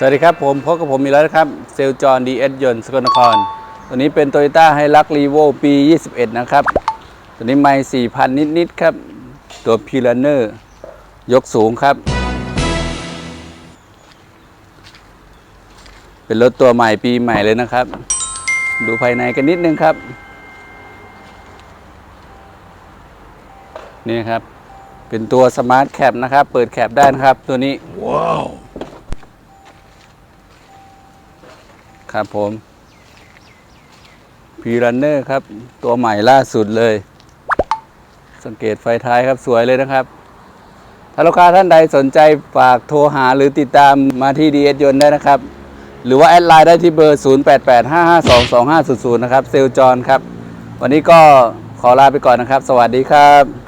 สวัสดีครับผมพบกับผมอีกแล้วนะครับ เซลจอนดีเอสยนต์สกลนคร ตัวนี้เป็น Toyota h i l u x r e v o ปี 21 นะครับ ตัวนี้ไม่4,000 นิด ๆ ครับ ตัวพีลเนอร์ ยกสูงครับ เป็นรถตัวใหม่ปีใหม่เลยนะครับ ดูภายในกันนิดนึงครับ นี่ครับ เป็นตัวสมาร์ทแคปนะครับ เปิดแคปได้นะครับตัวนี้ ครับผมพีรันเนอร์ครับ ตัวใหม่ล่าสุดเลย สังเกตไฟท้ายครับสวยเลยนะครับ ถ้าลูกค้าท่านใดสนใจฝากโทรหาหรือติดตามมาที่ดีเอสยนได้นะครับ หรือว่าแอดไลน์ได้ที่เบอร์ 0885522500 นะครับ เซลจอนครับ วันนี้ก็ขอลาไปก่อนนะครับ สวัสดีครับ